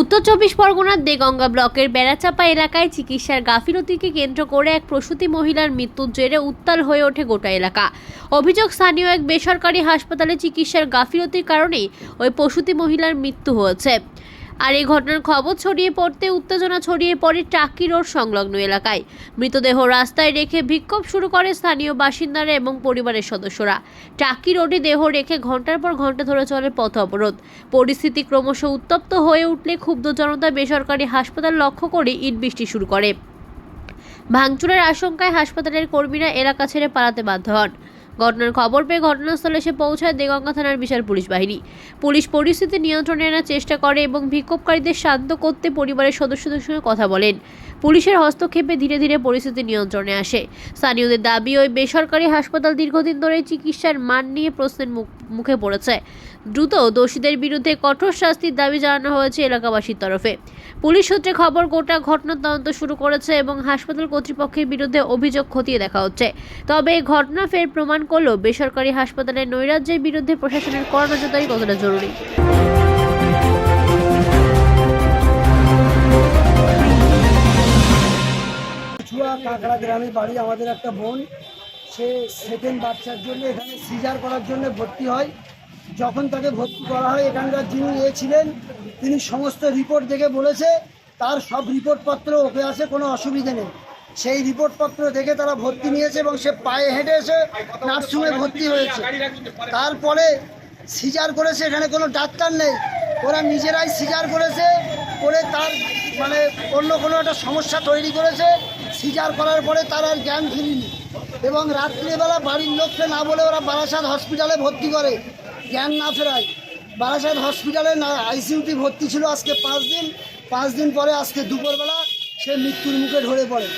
উত্তর চব্বিশ পরগনার দেগঙ্গা ব্লকের বেড়াচাপা এলাকায় চিকিৎসার গাফিলতিকে কেন্দ্র করে এক প্রসূতি মহিলার মৃত্যুর জেরে উত্তাল হয়ে ওঠে গোটা এলাকা। অভিযোগ, স্থানীয় এক বেসরকারি হাসপাতালে চিকিৎসার গাফিলতির কারণেই ওই প্রসূতি মহিলার মৃত্যু হয়েছে। আর এই ঘটনার খবর ছড়িয়ে পড়তে, উত্তেজনা ছড়িয়ে পড়ে টাকি রোড সংলগ্ন এলাকায়। মৃতদেহ রাস্তায় রেখে বিক্ষোভ শুরু করে স্থানীয় বাসিন্দারা এবং পরিবারের সদস্যরা। টাকি রোডে দেহ রেখে ঘণ্টার পর ঘণ্টা ধরে চলে পথ অবরোধ। পরিস্থিতি ক্রমশ উত্তপ্ত হয়ে উঠলে ক্ষুব্ধ জনতা বেসরকারি হাসপাতাল লক্ষ্য করে ইট বৃষ্টি শুরু করে। ভাঙচুরের আশঙ্কায় হাসপাতালের কর্মীরা এলাকা ছেড়ে পালাতে বাধ্য হন। ঘটনার খবর পেয়ে ঘটনাস্থলে এসে পৌঁছায় দেগঙ্গা থানার বিশাল পুলিশ বাহিনী। পুলিশ পরিস্থিতি নিয়ন্ত্রণে আনার চেষ্টা করে এবং বিক্ষোভকারীদের শান্ত করতে পরিবারের সদস্যদের সঙ্গে কথা বলেন। পুলিশের হস্তক্ষেপে ধীরে ধীরে পরিস্থিতি নিয়ন্ত্রণে আসে। স্থানীয়দের দাবি, ওই বেসরকারি হাসপাতাল দীর্ঘদিন ধরে চিকিৎসার মান নিয়ে প্রশ্নের মুখ- মুখে পড়েছে। দ্রুত দোষীদের বিরুদ্ধে কঠোর শাস্তির দাবি জানানো হয়েছে এলাকাবাসীর তরফে। পুলিশ সূত্রে খবর, গোটা ঘটনার তদন্ত শুরু করেছে এবং হাসপাতাল কর্তৃপক্ষের বিরুদ্ধে অভিযোগ খতিয়ে দেখা হচ্ছে। তবে এই ঘটনা ফের প্রমাণ করল বেসরকারি হাসপাতালের নৈরাজ্যের বিরুদ্ধে প্রশাসনের কড়া কতটা জরুরি। কাঁকড়া গ্রামে বাড়ি আমাদের একটা বোন। সে সেকেন্ড বাচ্চার জন্য, এখানে সিজার করার জন্য ভর্তি হয়। যখন তাকে ভর্তি করা হয়, এখানকার যিনি এ ছিলেন, তিনি সমস্ত রিপোর্ট দেখে বলেছে, তার সব রিপোর্টপত্র ওকে আছে, কোনো অসুবিধে নেই। সেই রিপোর্টপত্র দেখে তারা ভর্তি নিয়েছে এবং সে পায়ে হেঁটে এসে নার্সিংহোমে ভর্তি হয়েছে। তারপরে সিজার করেছে, এখানে কোনো ডাক্তার নেই। ওরা নিজেরাই সিজার করেছে, করে তার মানে অন্য কোনো একটা সমস্যা তৈরি করেছে। সিজার করার পরে তার আর জ্ঞান ফিরিনি। এবং রাত্রিবেলা বাড়ির লোককে না বলে ওরা বারাসাত হসপিটালে ভর্তি করে। জ্ঞান না ফেরায়। বারাসাত হসপিটালে না আইসিইউটি ভর্তি ছিল আজকে পাঁচ দিন। পাঁচ দিন পরে আজকে দুপুরবেলা সে মৃত্যুর মুখে ঢলে পড়ে।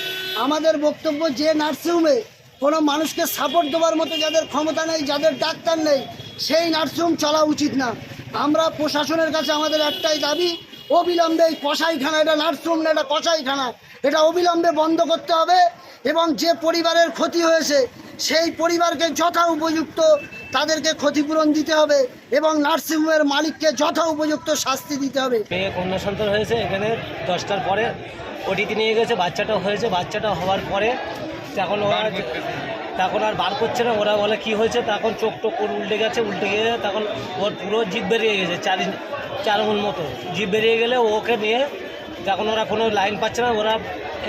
আমাদের বক্তব্য, যে নার্সিংহোমে কোনো মানুষকে সাপোর্ট দেওয়ার মতো যাদের ক্ষমতা নেই, যাদের ডাক্তার নেই, সেই নার্সিংহোম চলা উচিত না। আমরা প্রশাসনের কাছে আমাদের একটাই দাবি অবিলম্বে এই কসাইখানা এটা নার্সিংহোম না এটা কষাইখানা এটা অবিলম্বে বন্ধ করতে হবে এবং যে পরিবারের ক্ষতি হয়েছে সেই পরিবারকে যথা উপযুক্ত তাদেরকে ক্ষতিপূরণ দিতে হবে এবং নার্সিংহোমের মালিককে যথা উপযুক্ত শাস্তি দিতে হবে। মেয়ে কন্যা সন্তান হয়েছে এখানে দশটার পরে। ওটিতে নিয়ে গেছে বাচ্চাটা হয়েছে বাচ্চাটা হওয়ার পরে। এখন ওরা তখন আর বার করছে না ওরা বলে কি হয়েছে? তখন চোখ টোক করে উল্টে গেছে উল্টে গিয়ে তখন ওর পুরো জিভ বেরিয়ে গেছে চার চার আঙুল মতো। জিভ বেরিয়ে গেলে ওকে নিয়ে তখন ওরা কোনো লাইন পাচ্ছে না ওরা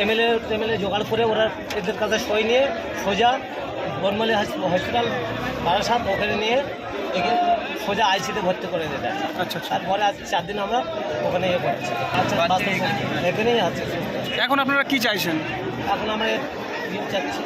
এমএলএ এমএলএ জোগাড় করে ওরা এদের কাছে সই নিয়ে সোজা বনমালী হসপিটাল বারাসাত ওখানে নিয়ে এখানে সোজা আইসিতে ভর্তি করে দেয়। আচ্ছা আচ্ছা। তারপরে আজ চার দিন আমরা ওখানে ইয়ে করছি। আচ্ছা এখানেই আছে। এখন আপনারা কি চাইছেন? এখন আমরা ইয়ে চাচ্ছি।